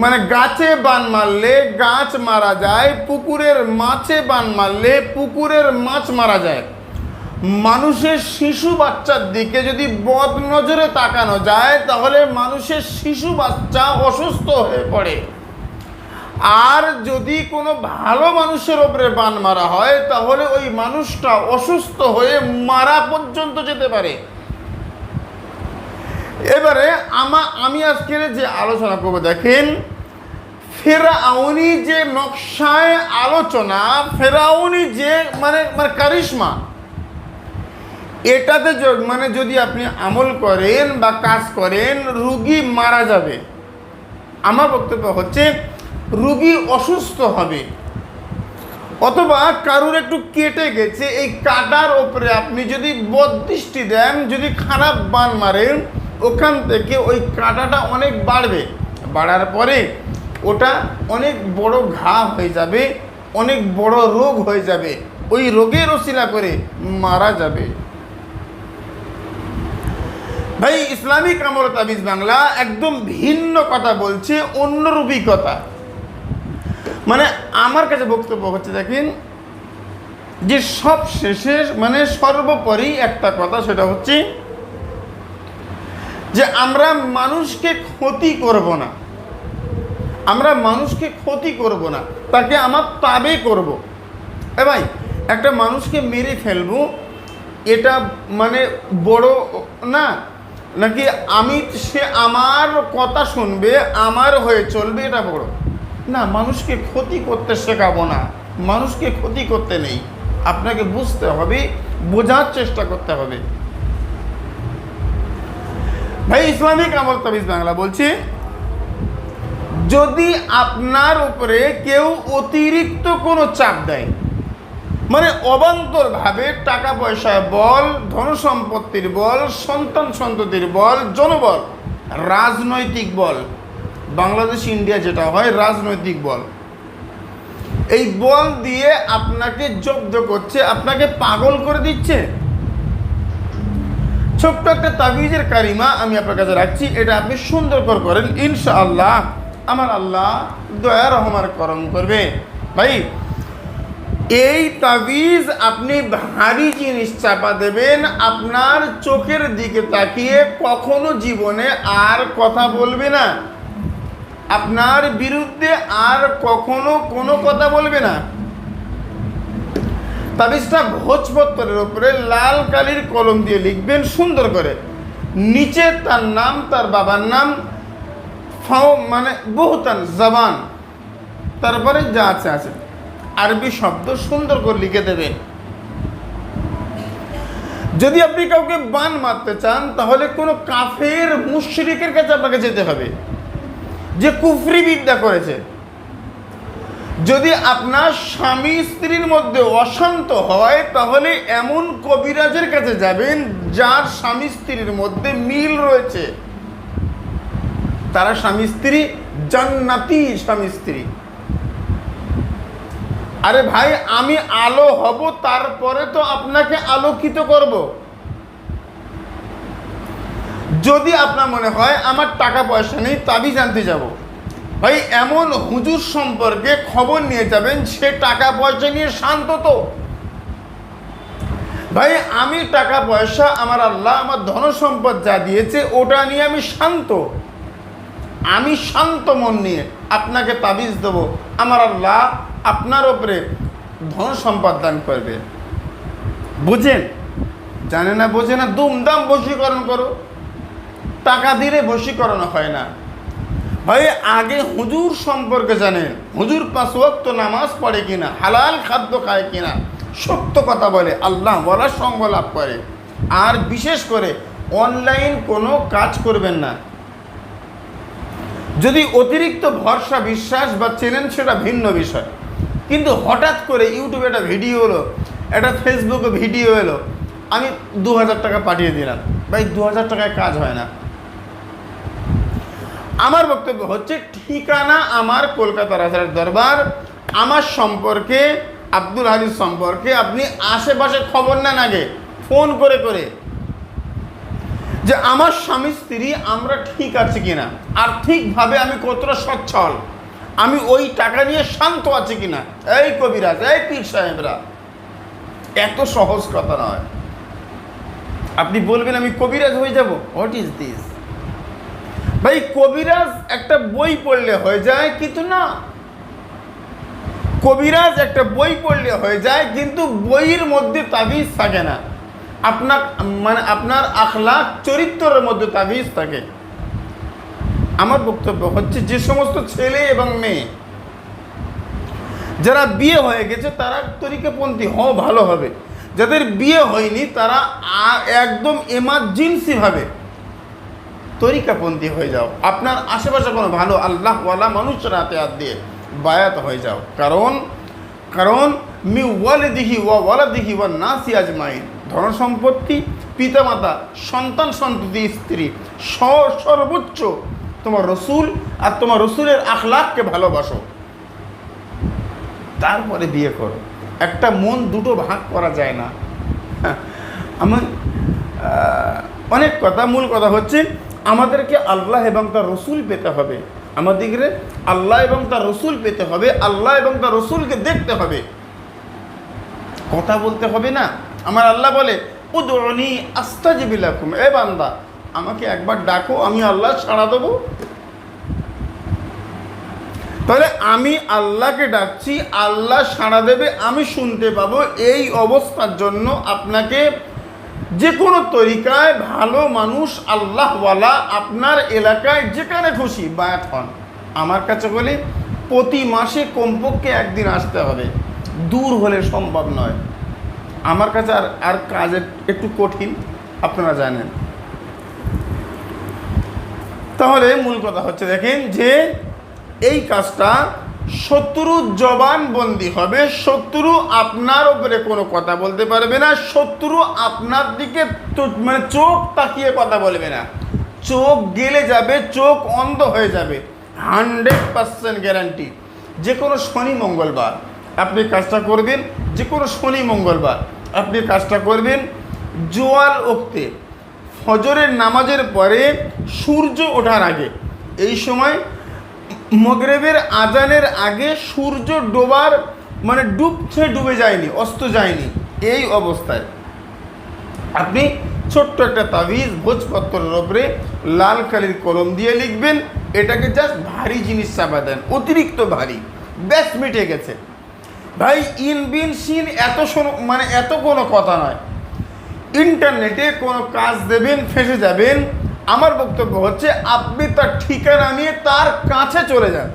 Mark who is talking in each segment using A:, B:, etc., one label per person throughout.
A: মানে গাছে বান মারলে গাছ মারা যায়, পুকুরের মাছে বান মারলে পুকুরের মাছ মারা যায়। মানুষের শিশু বাচ্চার দিকে যদি বদ নজরে তাকানো যায়, তাহলে মানুষের শিশু বাচ্চা অসুস্থ হয়ে পড়ে। আর যদি কোনো ভালো মানুষের ওপরে বান মারা হয়, তাহলে ওই মানুষটা অসুস্থ হয়ে মারা পর্যন্ত যেতে পারে। এবারে আমা, আমি আজকের যে আলোচনা করব, দেখেন, ফেরাউনি যে নকশায় আলোচনা, ফেরাউনি যে মানে মানে কারিশমা, এটাতে মানে যদি আপনি আমল করেন বা কাজ করেন, রুগী মারা যাবে। আমার বক্তব্য হচ্ছে, রুগী অসুস্থ হবে। অথবা কারুর একটু কেটে গেছে, এই কাটার ওপরে আপনি যদি বদৃষ্টি দেন, যদি খারাপ বান মারেন ওখান থেকে ওই কাঁটাটা অনেক বাড়বে। বাড়ার পরে ওটা অনেক বড় ঘা হয়ে যাবে, অনেক বড় রোগ হয়ে যাবে। ওই রোগের ওসিলা করে মারা যাবে। ভাই, ইসলামিক আমল তাবিজ বাংলা একদম ভিন্ন কথা বলছে, অন্যরূপী কথা। মানে আমার কাছে বক্তব্য হচ্ছে, দেখেন, যে সব শেষে মানে সর্বোপরি একটা কথা, সেটা হচ্ছে যে আমরা মানুষকে ক্ষতি করব না। আমরা মানুষকে ক্ষতি করব না। তাকে আমার তাবে করব। এ ভাই, একটা মানুষকে মেরে ফেলব, এটা মানে বড় না? নাকি আমি সে আমার কথা শুনবে, আমার হয়ে চলবে, এটা বড়? না, মানুষকে ক্ষতি করতে শেখাবো না। মানুষকে ক্ষতি করতে নেই। আপনাকে বুঝতে হবে, বোঝার চেষ্টা করতে হবে। ভাই, ইসলামিক আমল তাবিজ বাংলা বলছি। যদি আপনার উপরে কেউ অতিরিক্ত কোনো চাপ দেয় মানে অবান্তরভাবে টাকা পয়সার বল, ধন সম্পত্তির বল, সন্তান সন্ততির বল, জনবল, রাজনৈতিক বল, বাংলাদেশ, ইন্ডিয়া যেটা হয়, রাজনৈতিক বল, এই বল দিয়ে আপনাকে জব্দ করছে, আপনাকে পাগল করে দিচ্ছে। ছোট্ট একটা তাবিজের কারিমা আমি আপনার কাছে রাখছি, এটা আপনি সুন্দর করে করেন, ইনশাআল্লাহ। আমার আল্লাহ দয়া রহমার করম করবে। ভাই, এই তাবিজ আপনি ভারী জিনিস চাপা দেবেন, আপনার চোখের দিকে তাকিয়ে কখনো জীবনে আর কথা বলবে না। আপনার বিরুদ্ধে আর কখনো কোনো কথা বলবে না। তাবিজটা ভোজপত্রের উপরে লাল কালির কলম দিয়ে লিখবেন সুন্দর করে। নিচে তার নাম, তার বাবার নাম, ফাও মানে বহুতান জবান। তারপরে যা আছে আছে। আরবি শব্দ সুন্দর করে লিখে দেবেন যদি আপনি কাউকে বান মারতে চান, তাহলে কোনো কাফের, মুশরিকের কাছে আপনাকে যেতে হবে। যে কুফরি বিদ্যা করেছে। যদি আপনার স্বামী স্ত্রীর মধ্যে অশান্ত হয়, তাহলে এমন কবিরাজের কাছে যাবেন যার স্বামী স্ত্রীর মধ্যে মিল রয়েছে। তারা স্বামী স্ত্রী, জান্নাতি স্বামী স্ত্রী। আরে ভাই, আমি আলো হব, তারপরে তো আপনাকে আলোকিত করব। যদি আপনার মনে হয়, আমার টাকা পয়সা নেই, তাবি জানতে যাব। ভাই, এমন হুজুর সম্পর্কে খবর নিয়ে যাবেন, সে টাকা পয়সা নিয়ে শান্ত তো। ভাই, আমি টাকা পয়সা, আমার আল্লাহ, আমার ধন সম্পদ যা দিয়েছে, ওটা নিয়ে আমি শান্ত। আমি শান্ত মন নিয়ে আপনাকে তাবিজ দেবো। আমার আল্লাহ আপনার ওপরে ধন সম্পদ দান করবে। বুঝেন? জানে না, বোঝে না, দুমদাম বশীকরণ করো। টাকা দিলে বশীকরণ হয় না। ভাই, আগে হুজুর সম্পর্কে জানেন। হুজুর পাঁচ ওয়াক্ত নামাজ পড়ে কিনা, হালাল খাদ্য খায় কিনা, সত্য কথা বলে, আল্লাহ বলার সঙ্গ লাভ করে। আর বিশেষ করে অনলাইন কোনো কাজ করবেন না। যদি অতিরিক্ত ভরসা, বিশ্বাস বা চেনেন, সেটা ভিন্ন বিষয়। কিন্তু হঠাৎ করে ইউটিউবে একটা ভিডিও এলো, একটা ফেসবুকে ভিডিও এলো, আমি দু হাজার টাকা পাঠিয়ে দিলাম। ভাই, দু হাজার টাকায় কাজ হয় না। আমার বক্তব্য হচ্ছে ঠিকানা আমার কলকাতা রাজার দরবার, আমার সম্পর্কে, আব্দুল হালির সম্পর্কে আপনি আশেপাশে খবর নেন আগে, ফোন করে করে। যে আমার স্বামী স্ত্রী আমরা ঠিক আছে কিনা, আর্থিকভাবে আমি কতটা সচ্ছল, আমি ওই টাকা নিয়ে শান্ত আছি কিনা। এই কবিরাজ, এই পীর সাহেবরা। এত সহজ কথা নয়। আপনি বলবেন আমি কবিরাজ হয়ে যাব? হোয়াট ইজ দিস ভাই, কবিরাজ একটা বই পড়লে হয়ে যায় কিন্তু না। কবিরাজ একটা বই পড়লে হয়ে যায় কিন্তু বইয়ের মধ্যে তাবিজ থাকে না। আপনার মানে আপনার আখলাক চরিত্রের মধ্যে তাবিজ থাকে। আমার বক্তব্য হচ্ছে যে সমস্ত ছেলে এবং মেয়ে, যারা বিয়ে হয়ে গেছে, তারা তরিকাপন্থী হও ভালো হবে। যাদের বিয়ে হয়নি, তারা একদম এমার্জেন্সিভাবে তরিকাপন্থী হয়ে যাও। আপনার আশেপাশে কোনো ভালো আল্লাহওয়ালা মানুষের হাতে হাত দিয়ে বায়াত হয়ে যাও। কারণ কারণ মি ওয়ালে দিহি ওয়া ওয়ালা দিহি ওয়া নাসি আজমাইন। ধন সম্পত্তি পিতামাতা সন্তান সন্ততি স্ত্রী সর্বোচ্চ তোমার রসুল আর তোমার রসুলের আখলাখকে ভালোবাসো। তারপরে বিয়ে করো। একটা মন দুটো ভাগ করা যায় না। আমার আহ, অনেক কথা মূল কথা হচ্ছে আমাদেরকে আল্লাহ এবং তার রসুল পেতে হবে। আমাদেরকে আল্লাহ এবং তার রসুল পেতে হবে, আল্লাহ এবং তার রসুলকে দেখতে হবে। কথা বলতে হবে না। আমার আল্লাহ বলে উদরণী আস্তাজিবিলাকুম এ বান্দা, আমাকে একবার ডাকো, আমি আল্লাহ সাড়া দেবো। তাহলে আমি আল্লাহকে ডাকছি, আল্লাহ সাড়া দেবে, আমি শুনতে পাবো, এই অবস্থার জন্য আপনাকে যে কোনো তরিকায় ভালো মানুষ আল্লাহওয়ালা আপনার এলাকায় যেখানে খুশি বায়াত হন। আমার কাছে বলে, প্রতি মাসে কমপক্ষে একদিন আসতে হবে। দূর হলে সম্ভব নয়। আমার কাছে আর আর কাজের একটু কঠিন, আপনারা জানেন। তাহলে মূল কথা হচ্ছে, দেখেন যে এই কাজটা শত্রু জবান বন্দি হবে, শত্রু আপনার উপরে কোনো কথা বলতে পারবে না, শত্রু আপনার দিকে মানে চোখ তাকিয়ে কথা বলবে না। চোখ গেলে যাবে, চোখ অন্ধ হয়ে যাবে। Hundred percent guarantee. যে কোনো শনি মঙ্গলবার আপনি কাজটা করবেন, যে কোনো শনি মঙ্গলবার আপনি কাজটা করবেন। জোয়াল ওক্তে ফজরের নামাজের পরে সূর্য ওঠার আগে, এই সময় মগরেবের আজানের আগে সূর্য ডোবার মানে ডুবছে, ডুবে যায়নি, অস্ত যায়নি। এই অবস্থায়। আপনি ছোট্ট একটা তাবিজ, ভোজপত্রের ওপরে লাল কালির কলম দিয়ে লিখবেন, এটাকে জাস্ট ভারী জিনিস চাপা দেন, অতিরিক্ত ভারী। ব্যাস, মিটে গেছে। ভাই, ইন বিন সিন এত মানে এত কোনো কথা নয়। ইন্টারনেটে কোনো কাজ দেবেন, ফেসে যাবেন আমার বক্তব্য হচ্ছে, আপনি তার ঠিকানা নিয়ে তার কাছে চলে যান।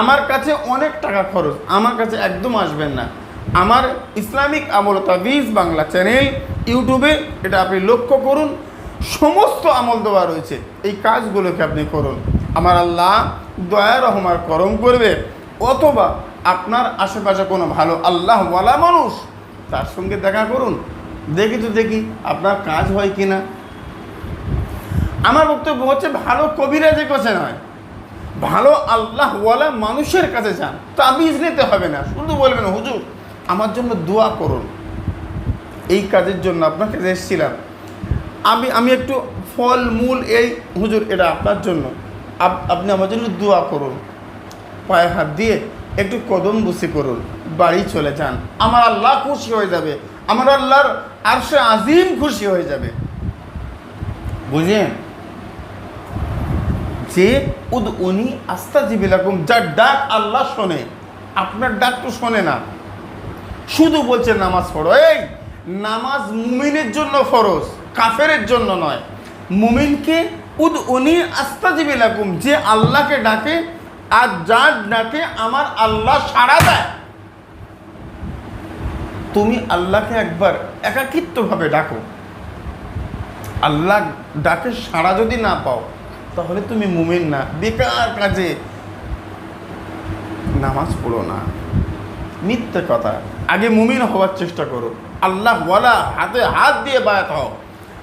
A: আমার কাছে অনেক টাকা খরচ, আমার কাছে একদম আসবেন না। আমার ইসলামিক আমল তাবিজ বাংলা চ্যানেল ইউটিউবে এটা আপনি লক্ষ্য করুন, সমস্ত আমল দেওয়া রয়েছে। এই কাজগুলোকে আপনি করুন। আমার আল্লাহ দয়া রহমার করম করবে, অথবা আপনার আশেপাশে কোনো ভালো আল্লাহওয়ালা মানুষ তার সঙ্গে দেখা করুন। দেখি তো দেখি আপনার কাজ হয় কি না আমার বক্তব্য হচ্ছে, ভালো কবিরাজের কাছে নয়, ভালো আল্লাহ আল্লাহওয়ালা মানুষের কাছে যান। তাবিজ নিতে হবে না। শুধু বলবেন, হুজুর, আমার জন্য দোয়া করুন। এই কাজের জন্য আপনার কাছে এসেছিলাম। আমি আমি একটু ফল, মূল, এই, হুজুর, এটা আপনার জন্য। আপ- আপনি আমার জন্য দোয়া করুন। পায়ে হাত দিয়ে একটু কদম বুসি করুন। বাড়ি চলে যান। আমার আল্লাহ খুশি হয়ে যাবে। আমার আল্লাহর আরশে আজিম খুশি হয়ে যাবে। বুঝলেন? যে উদ উনি আস্তা জিবিলাকুম যার ডাক আল্লাহ শোনে, আপনার ডাক তো শোনে না। শুধু বলছে, নামাজ পড়ো। এই, নামাজ মুমিনের জন্য ফরজ, কাফেরের জন্য নয়। মুমিনকে উদ উনি আস্তা জিবিলাকুম যে আল্লাহকে ডাকে আর যার ডাকে আমার আল্লাহ সাড়া দেয়। তুমি আল্লাহকে একবার একাকিত্বভাবে ডাকো। আল্লাহ ডাকে সাড়া যদি না পাও তাহলে তুমি মুমিন না, বেকার কাজে। নামাজ পড়ো না। মিথ্যে কথা। আগে মুমিন হওয়ার চেষ্টা করো। আল্লাহ বলা হাতে হাত দিয়ে বায়াত হও।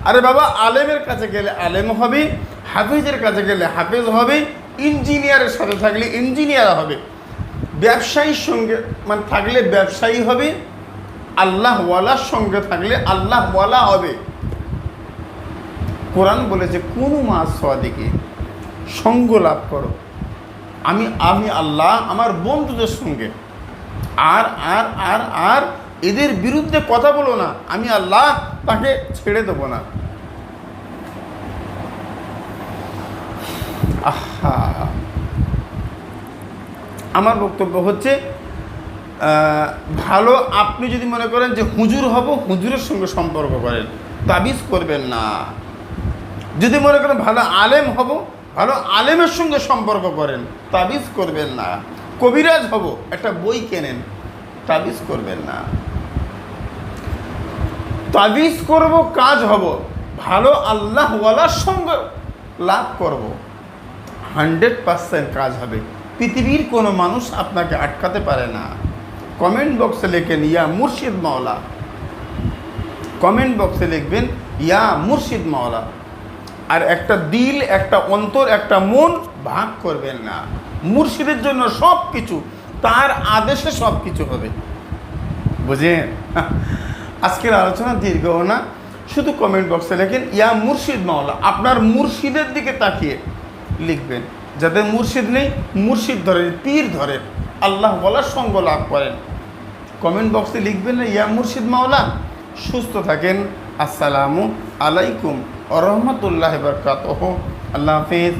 A: আরে বাবা, আলেমের কাছে গেলে আলেম হবে, হাফিজের কাছে গেলে হাফিজ হবে, ইঞ্জিনিয়ারের সাথে থাকলে ইঞ্জিনিয়ার হবে। ব্যবসায়ীর সঙ্গে মানে থাকলে ব্যবসায়ী হবে আল্লাহওয়ালার সঙ্গে থাকলে আল্লাহওয়ালা হবে। কোরআন বলেছে কোন মা সোয়াদিকে সঙ্গ লাভ করো। আমি আমি আল্লাহ আমার বন্ধুদের সঙ্গে। আর আর আর আর এদের বিরুদ্ধে কথা বলো না। আমি আল্লাহ তাকে ছেড়ে দেবো না। আহা। আমার বক্তব্য হচ্ছে ভালো আপনি যদি মনে করেন যে হুজুর হব, হুজুরের সঙ্গে সম্পর্ক করেন। তাবিজ করবেন না। যদি মনে করেন ভালো আলেম হব, ভালো আলেমের সঙ্গে সম্পর্ক করেন, তাবিজ করবেন না। কবিরাজ হব, একটা বই কেনেন, তাবিজ করবেন না। তাবিজ করব, কাজ হব, ভালো আল্লাহওয়ালার সঙ্গে লাভ করব। হান্ড্রেড পার্সেন্ট কাজ হবে। পৃথিবীর কোনো মানুষ আপনাকে আটকাতে পারে না। কমেন্ট বক্সে লেখেন, ইয়া মুর্শিদ মাওলা। কমেন্ট বক্সে লিখবেন, ইয়া মুর্শিদ মাওলা। আর একটা দিল, একটা অন্তর, একটা মন ভাগ করবেন না। মুর্শিদের জন্য সব কিছু তার আদেশে সব কিছু হবে। বুঝেন আজকের আলোচনা দীর্ঘ না। শুধু কমেন্ট বক্সে লেখেন, ইয়া মুর্শিদ মাওলা, আপনার মুর্শিদের দিকে তাকিয়ে লিখবেন। যাদের মুর্শিদ নেই, মুর্শিদ ধরেন, পীর ধরেন। আল্লাহ বলার সঙ্গ লাভ করেন। কমেন্ট বক্সে লিখবেন না, ইয়া মুর্শিদ মাওলা, সুস্থ থাকেন। আসসালামু আলাইকুম। রহমতুল্লাহ বরকাত আল্লাহ হাফিজ।